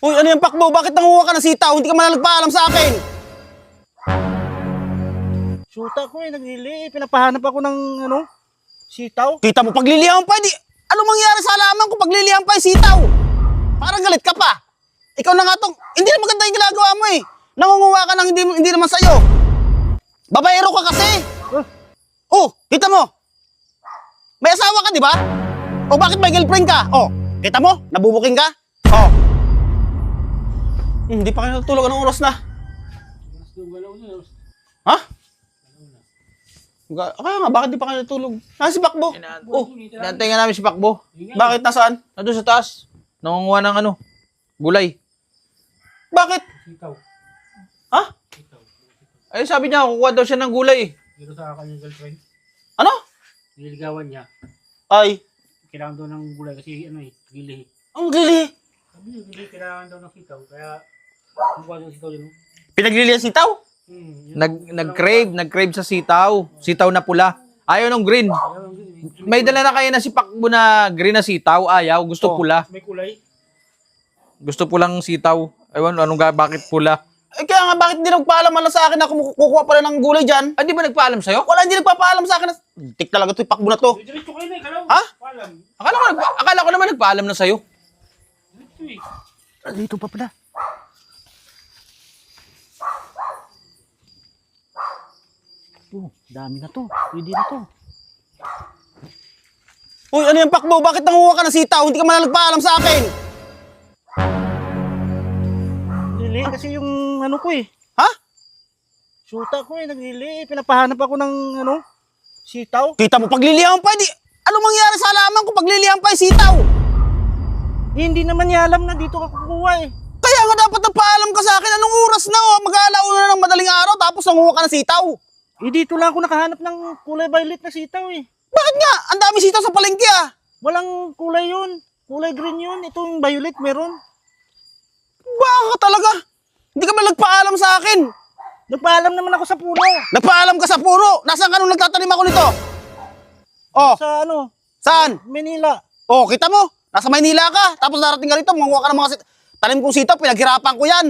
Uy, ano yung pakbo? Bakit nanguha ka ng sitaw? Hindi ka man nagpaalam sa akin. Shoota ko eh, naglili. Pinapahanap ako ng ano, sitaw. Kita mo, paglilihan pa, di... Ano mangyari sa halaman ko paglilihan pa yung sitaw? Parang galit ka pa. Ikaw na nga tong... Hindi na maganda yung ginagawa mo eh. Nangunguha ka ng hindi, hindi naman sa'yo. Babaero ka kasi. Oh, Oh, kita mo. May asawa ka, di ba? O bakit may girlfriend ka? Oh, kita mo? Nabubuking ka? Oh. Hindi pa kayo natulog. Anong oras na? Ha? Ga- Kaya nga, bakit di pa kayo natulog? Nasa si Pakbo. Oh, inaantay nga namin si Pakbo. Bakit nasaan? Nandun sa taas. Nangunguha ng ano, gulay. Bakit? Ha? Ay, sabi niya, kukuha daw siya ng gulay. dito sa kanyang girlfriend. Ano? Nililigawan niya. Ay, Kailangan daw ng gulay kasi ano eh, gili. ang gili. Sabi niya, gili, kailangan daw ng sitaw. Kaya, kumuha ng sitaw yun. Pinaglilihan sitaw? Hmm, yun. Nag, nag-crave, nag-crave sa sitaw. Sitaw na pula. Ayaw ng green. May dala na kayo na si Pakbo na green na sitaw. Ayaw. Gusto Oh. pula. May kulay. Gusto pulang sitaw. Ewan, anong ga, bakit pula? Eh kaya nga, bakit hindi nagpaalam man lang sa akin na kumu- kukuha pala ng gulay dyan? Ah, di ba nagpaalam sa'yo? Wala, hindi nagpapaalam sa akin na... Tik talaga to, pakbo na to. Diretso kayo na eh, kalaw. Ha? Palam. Akala ko, nagpa- akala ko naman nagpaalam na sa'yo. Diretso eh. Ah, Dito pa pala. Oh, dami na to. Pwede na to. Uy, ano yung pakbo? Bakit nanguha ka ng sitaw? Hindi ka man nagpaalam sa akin. Lili kasi yung ano ko eh. Ha? Shoota ko eh, naglili. eh. Pinapahanap ako ng ano, sitaw. Kita mo, paglilihan pa, di... Ano mangyari sa halaman ko paglilihan pa yung sitaw? Eh, hindi naman niya alam na dito ka kukuha eh. Kaya nga dapat nagpaalam ka sa akin. Anong oras na, oh? Mag-aalauna na ng madaling araw, tapos nanguha ka ng sitaw. Eh, dito lang ako nakahanap ng kulay violet na sitaw eh. Bakit nga? Ang dami sitaw sa palengke, ah. Walang kulay yun. Kulay green yun. Ito yung violet meron. Baka ka talaga. Hindi ka man nagpaalam sa akin. Nagpaalam naman ako sa puno. Nagpaalam ka sa puro. Nasaan ka nung nagtatanim ako nito? Oh, Sa ano, saan? Manila. Oh, kita mo. Nasa Maynila ka. Tapos darating ka rito, manguha ka ng mga sit- tanim kong sitaw, pinaghirapan ko yan.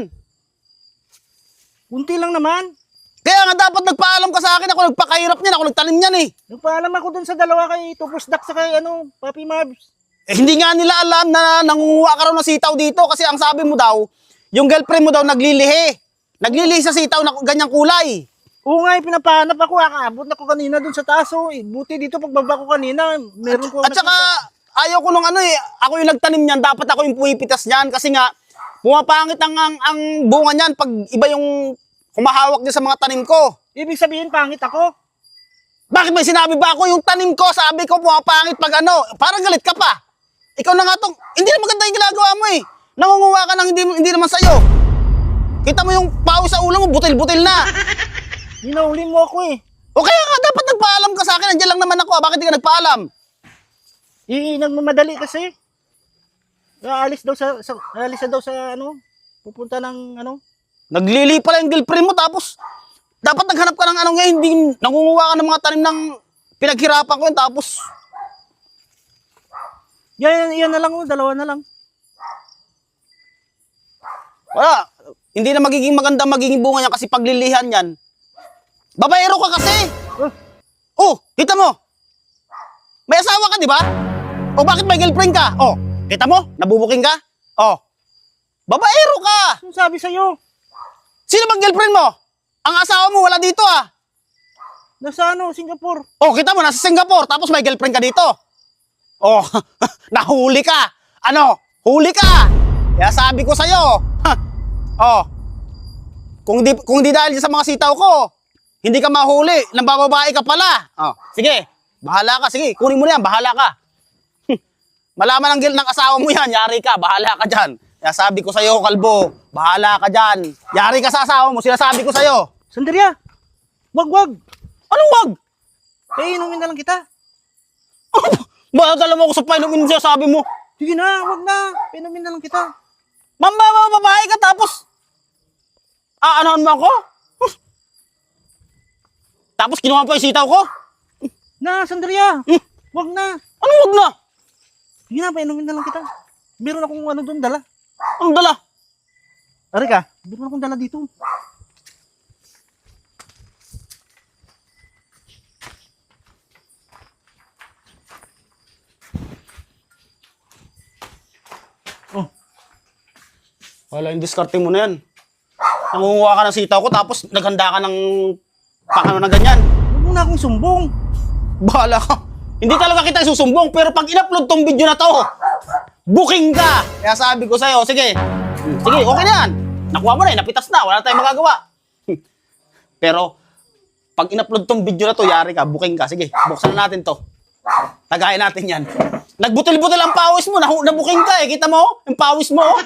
Kunti lang naman. Kaya nga dapat nagpaalam ka sa akin. Ako nagpakahirap niyan. Ako nagtanim niyan eh. Nagpaalam ako dun sa dalawa kay Tupus Duck sa kay ano, Papi Marbs. Eh, hindi nga nila alam na nangunguha ka raw ng sitaw dito kasi ang sabi mo daw, yung girlfriend mo daw naglilihi. Naglilihi sa sitaw na ganyang kulay. Oo nga, eh, pinapahanap ako. Akaabot na ko kanina dun sa taso. Eh. Buti dito pagbaba ko kanina, meron ko At saka, ayaw ko nung ano eh, ako yung nagtanim niyan, dapat ako yung pumipitas niyan kasi nga, pumapangit ang, ang, ang bunga niyan pag iba yung humahawak niya sa mga tanim ko. Ibig sabihin, pangit ako. Bakit may sinabi ba ako? Yung tanim ko, sabi ko, pumapangit pag ano, parang galit ka pa. Ikaw na nga tong, hindi na maganda yung ginagawa mo eh. Nangunguha ka ng hindi, hindi naman sa'yo. Kita mo yung pawis sa ulo mo, butil-butil na. Hinauli mo ako eh. O kaya nga, dapat nagpaalam ka sa akin. Nandiyan lang naman ako. ah. Bakit di ka nagpaalam? Eh, nagmamadali kasi. Aalis daw sa, sa aalis na daw sa ano, pupunta ng ano. Naglili pala yung girlfriend mo tapos dapat naghanap ka ng ano ngayon, hindi nangunguha ka ng mga tanim ng pinaghirapan ko yun tapos Yan, yan na lang oh, dalawa na lang. wala. Hindi na magiging maganda magiging bunga niya kasi paglilihan yan. Babaero ka kasi. Oh, Oh, kita mo. May asawa ka, di ba? O bakit may girlfriend ka? Oh, kita mo? Nabubuking ka? Oh. Babaero ka. ano sabi sa'yo? Sino bang girlfriend mo? Ang asawa mo wala dito ah. Nasa ano, Singapore. Oh, kita mo, nasa Singapore, tapos may girlfriend ka dito. Oh, nahuli ka. Ano? Huli ka. Kaya sabi ko sa'yo. Ha. Oh. Kung di, kung di dahil sa mga sitaw ko, hindi ka mahuli. Nang bababae ka pala. Oh, sige. Bahala ka. Sige, kunin mo na yan. Bahala ka. Malaman ng gil ng asawa mo yan. Yari ka. Bahala ka dyan. Kaya sabi ko sa'yo, kalbo. Bahala ka dyan. Yari ka sa asawa mo. Sinasabi ko sa'yo. Sandria! Wag, wag! Anong wag? Eh, inumin na lang kita. Mahal mo ako sa painumin siya, sabi mo. Sige na, wag na. Inumin na lang kita. Mamba babae ka tapos aanahan mo ako? Tapos kinuha pa yung sitaw ko? Na, Sandria! Hmm. Wag na. Ano wag na? Sige na, painumin na lang kita. Meron akong ano doon, dala. Ang dala. Ari ka, meron akong dala dito. Wala, yung diskarte mo na yan. Nangunguha ka ng sitaw ko tapos naghanda ka ng pakano na ganyan. Huwag mo na akong sumbong. Bahala ka. Hindi talaga kita susumbong, pero pag in-upload tong video na to, booking ka! Kaya sabi ko sa'yo, sige, sige, okay na yan. Nakuha mo na, eh, napitas na, wala tayong magagawa. pero, pag in-upload tong video na to, yari ka, booking ka. Sige, buksan na natin to. Tagayin natin yan. Nagbutil-butil ang pawis mo, nabuking ka eh. Kita mo? Yung pawis mo. oh.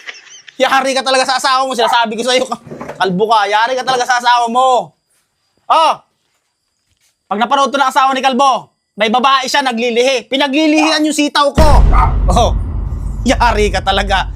yari ka talaga sa asawa mo. Sinasabi ko sa'yo, kalbo ka. Yari ka talaga sa asawa mo. Oh, pag napanood to ng asawa ni Kalbo, may babae siya naglilihi. Pinaglilihian yung sitaw ko. Oh, yari ka talaga.